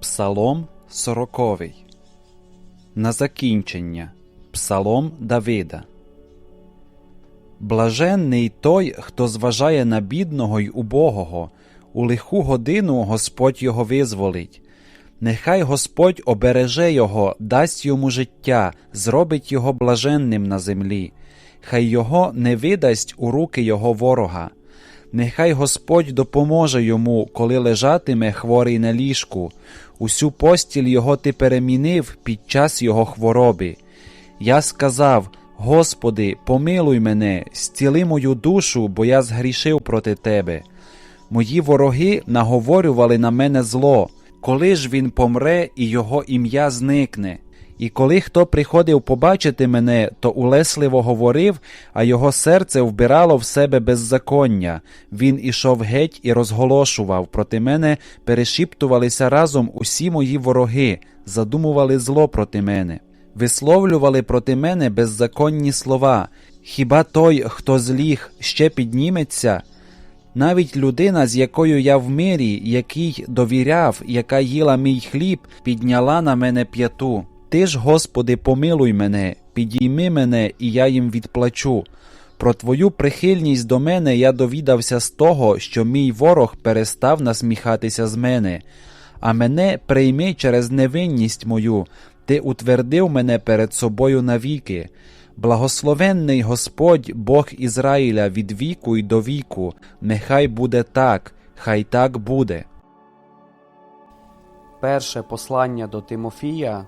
Псалом сороковий. На закінчення. Псалом Давида. Блаженний той, хто зважає на бідного й убогого, у лиху годину Господь його визволить. Нехай Господь обереже його, дасть йому життя, зробить його блаженним на землі, хай його не видасть у руки його ворога. Нехай Господь допоможе йому, коли лежатиме хворий на ліжку. Усю постіль його ти перемінив під час його хвороби. Я сказав: Господи, помилуй мене, зціли мою душу, бо я згрішив проти тебе. Мої вороги наговорювали на мене зло, коли ж він помре і його ім'я зникне. І коли хто приходив побачити мене, то улесливо говорив, а його серце вбирало в себе беззаконня. Він ішов геть і розголошував. Проти мене перешіптувалися разом усі мої вороги, задумували зло проти мене, висловлювали проти мене беззаконні слова. Хіба той, хто зліг, ще підніметься? Навіть людина, з якою я в мирі, який довіряв, яка їла мій хліб, підняла на мене п'яту. Ти ж, Господи, помилуй мене, підійми мене, і я їм відплачу. Про Твою прихильність до мене я довідався з того, що мій ворог перестав насміхатися з мене, а мене прийми через невинність мою, ти утвердив мене перед собою навіки. Благословенний Господь, Бог Ізраїля від віку й до віку, нехай буде так, хай так буде. Перше послання до Тимофія,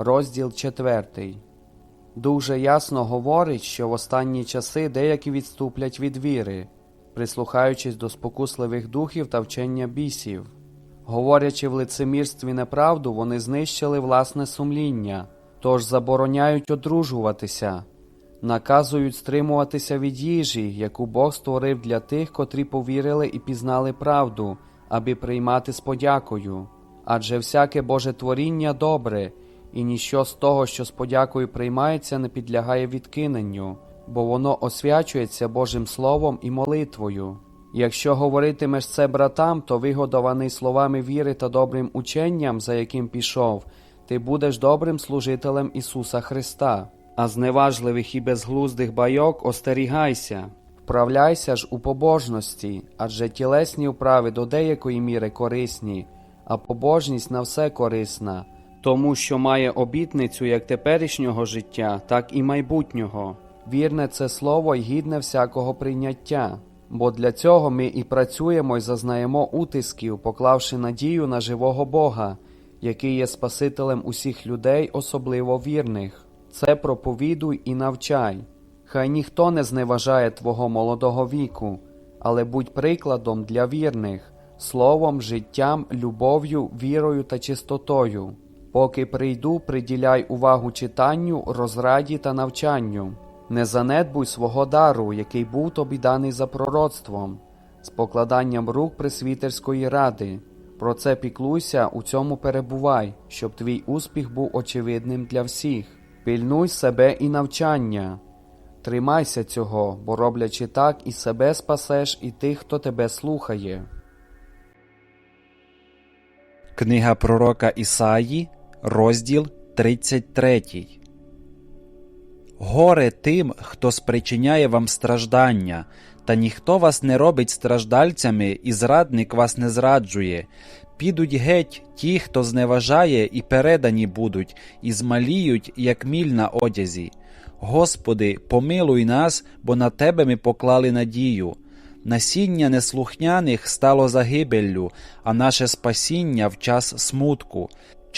розділ 4. Дуже ясно говорить, що в останні часи деякі відступлять від віри, прислухаючись до спокусливих духів та вчення бісів. Говорячи в лицемірстві неправду, вони знищили власне сумління, тож забороняють одружуватися, наказують стримуватися від їжі, яку Бог створив для тих, котрі повірили і пізнали правду, аби приймати з подякою. Адже всяке Боже творіння добре, і ніщо з того, що з подякою приймається, не підлягає відкиненню, бо воно освячується Божим Словом і молитвою. Якщо говоритимеш це братам, то вигодований словами віри та добрим ученням, за яким пішов, ти будеш добрим служителем Ісуса Христа, а зневажливих і безглуздих байок остерігайся. Вправляйся ж у побожності, адже тілесні вправи до деякої міри корисні, а побожність на все корисна, тому що має обітницю як теперішнього життя, так і майбутнього. Вірне це слово й гідне всякого прийняття. Бо для цього ми і працюємо й зазнаємо утисків, поклавши надію на живого Бога, який є Спасителем усіх людей, особливо вірних. Це проповідуй і навчай. Хай ніхто не зневажає твого молодого віку, але будь прикладом для вірних, словом, життям, любов'ю, вірою та чистотою. Поки прийду, приділяй увагу читанню, розраді та навчанню. Не занедбуй свого дару, який був тобі даний за пророцтвом, з покладанням рук пресвітерської ради. Про це піклуйся, у цьому перебувай, щоб твій успіх був очевидним для всіх. Пильнуй себе і навчання. Тримайся цього, бо роблячи так, і себе спасеш, і тих, хто тебе слухає. Книга пророка Ісаї, розділ 33. Горе тим, хто спричиняє вам страждання, та ніхто вас не робить страждальцями, і зрадник вас не зраджує. Підуть геть ті, хто зневажає, і передані будуть, і змаліють, як міль на одязі. Господи, помилуй нас, бо на Тебе ми поклали надію. Насіння неслухняних стало загибеллю, а наше спасіння в час смутку.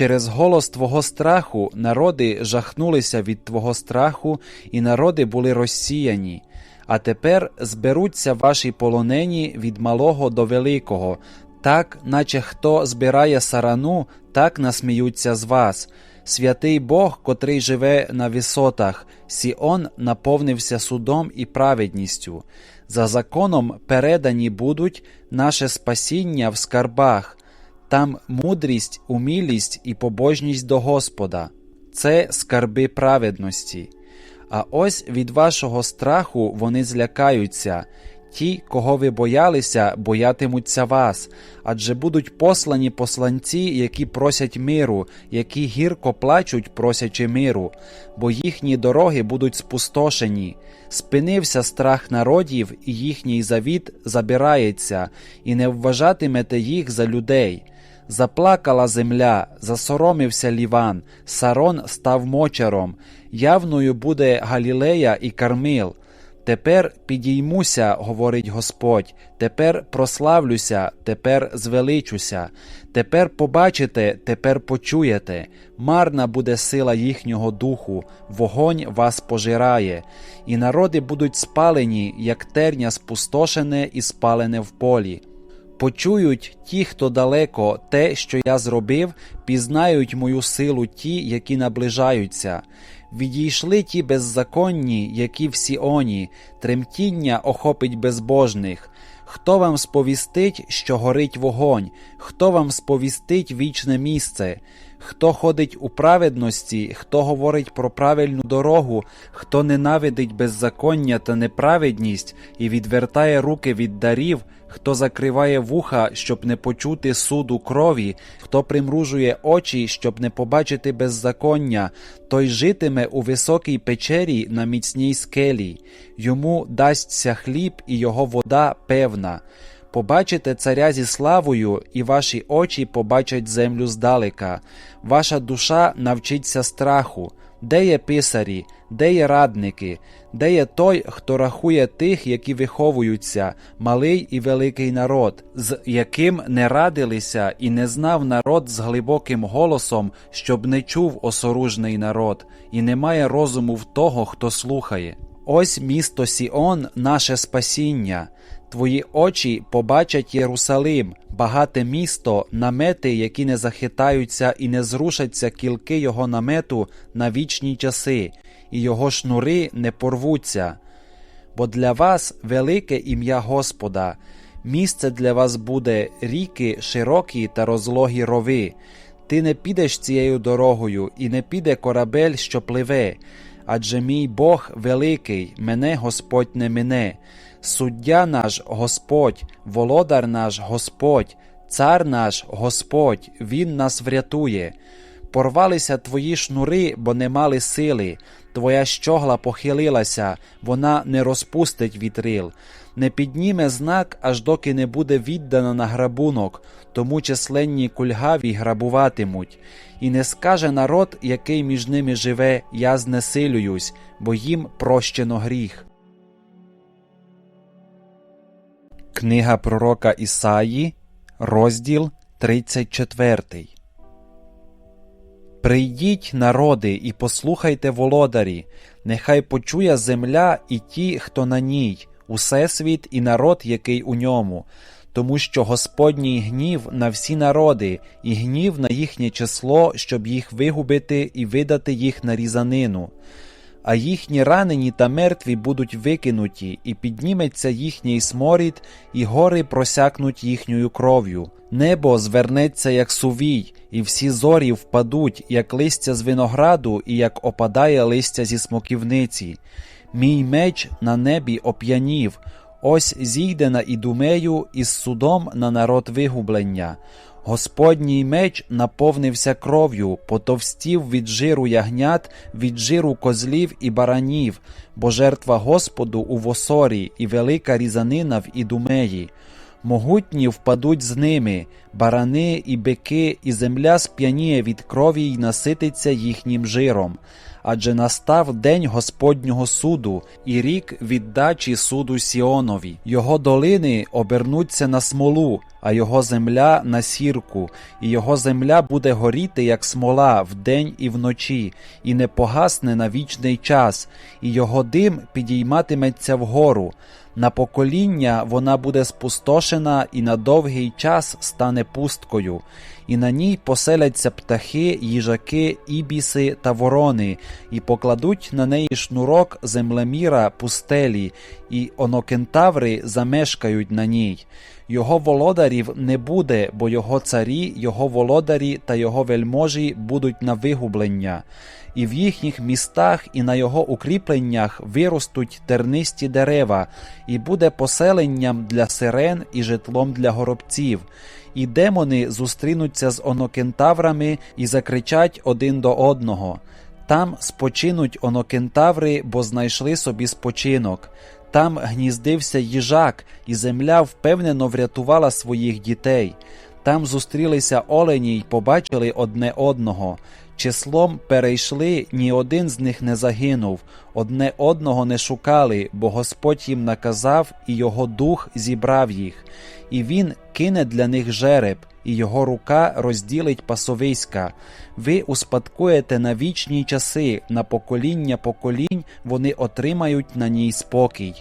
Через голос Твого страху народи жахнулися від Твого страху, і народи були розсіяні. А тепер зберуться ваші полонені від малого до великого, так, наче хто збирає сарану, так насміються з вас. Святий Бог, котрий живе на висотах, Сіон наповнився судом і праведністю. За законом передані будуть наше спасіння в скарбах, там мудрість, умілість і побожність до Господа це скарби праведності. А ось від вашого страху вони злякаються, Ті, кого ви боялися, боятимуться вас, адже будуть послані посланці, які просять миру, які гірко плачуть, просячи миру, бо їхні дороги будуть спустошені. Спинився страх народів, і їхній завіт забирається, і не вважатимете їх за людей. Заплакала земля, засоромився Ліван, Сарон став мочаром, явною буде Галілея і Кармил. Тепер підіймуся, говорить Господь, тепер прославлюся, тепер звеличуся, тепер побачите, тепер почуєте. Марна буде сила їхнього духу, вогонь вас пожирає, і народи будуть спалені, як терня спустошене і спалене в полі. Почують ті, хто далеко, те, що я зробив, пізнають мою силу ті, які наближаються. Відійшли ті беззаконні, які в Сіоні, тремтіння охопить безбожних. Хто вам сповістить, що горить вогонь, хто вам сповістить вічне місце, хто ходить у праведності, хто говорить про правильну дорогу, хто ненавидить беззаконня та неправедність і відвертає руки від дарів, хто закриває вуха, щоб не почути суду крові, хто примружує очі, щоб не побачити беззаконня, той житиме у високій печері на міцній скелі, йому дасться хліб і його вода певна. Побачите царя зі славою, і ваші очі побачать землю здалека. Ваша душа навчиться страху. Де є писарі, де є радники, де є той, хто рахує тих, які виховуються, малий і великий народ, з яким не радилися і не знав народ з глибоким голосом, щоб не чув осоружний народ, і немає розуму в того, хто слухає. Ось місто Сіон, наше спасіння. Твої очі побачать Єрусалим, багате місто, намети, які не захитаються і не зрушаться кілки його намету на вічні часи, і його шнури не порвуться. Бо для вас велике ім'я Господа, місце для вас буде ріки, широкі та розлогі рови. Ти не підеш цією дорогою, і не піде корабель, що пливе, адже мій Бог великий, мене Господь не мине. Суддя наш Господь, володар наш Господь, цар наш Господь, Він нас врятує. Порвалися твої шнури, бо не мали сили, твоя щогла похилилася, вона не розпустить вітрил, не підніме знак, аж доки не буде віддана на грабунок, тому численні кульгаві грабуватимуть, і не скаже народ, який між ними живе, я знесилююсь, бо їм прощено гріх. Книга пророка Ісаї, розділ 34. Прийдіть, народи, і послухайте володарі, нехай почує земля і ті, хто на ній, усесвіт і народ, який у ньому, тому що Господній гнів на всі народи, і гнів на їхнє число, щоб їх вигубити і видати їх на різанину а їхні ранені та мертві будуть викинуті, і підніметься їхній сморід, і гори просякнуть їхньою кров'ю. Небо звернеться, як сувій, і всі зорі впадуть, як листя з винограду, і як опадає листя зі смоківниці. Мій меч на небі оп'янів, ось зійде на ідумею із судом на народ вигублення. Господній меч наповнився кров'ю, потовстів від жиру ягнят, від жиру козлів і баранів, бо жертва Господу у восорі і велика різанина в ідумеї. Могутні впадуть з ними, барани і бики, і земля сп'яніє від крові й насититься їхнім жиром. Адже настав день Господнього суду і рік віддачі суду Сіонові. Його долини обернуться на смолу, а його земля на сірку, і його земля буде горіти, як смола, вдень і вночі, і не погасне на вічний час, і його дим підійматиметься вгору. На покоління вона буде спустошена і на довгий час стане пусткою, і на ній поселяться птахи, їжаки, ібіси та ворони, і покладуть на неї шнурок землеміра пустелі, і онокентаври замешкають на ній. Його володарів не буде, бо його царі, його володарі та його вельможі будуть на вигублення, і в їхніх містах і на його укріпленнях виростуть тернисті дерева, і буде поселенням для сирен і житлом для горобців. І демони зустрінуться з онокентаврами і закричать один до одного. Там спочинуть онокентаври, бо знайшли собі спочинок. Там гніздився їжак, і земля впевнено врятувала своїх дітей. Там зустрілися олені й побачили одне одного. Числом перейшли, ні один з них не загинув, одне одного не шукали, бо Господь їм наказав, і його дух зібрав їх. І він кине для них жереб, і його рука розділить пасовиська. Ви успадкуєте на вічні часи, на покоління поколінь вони отримають на ній спокій.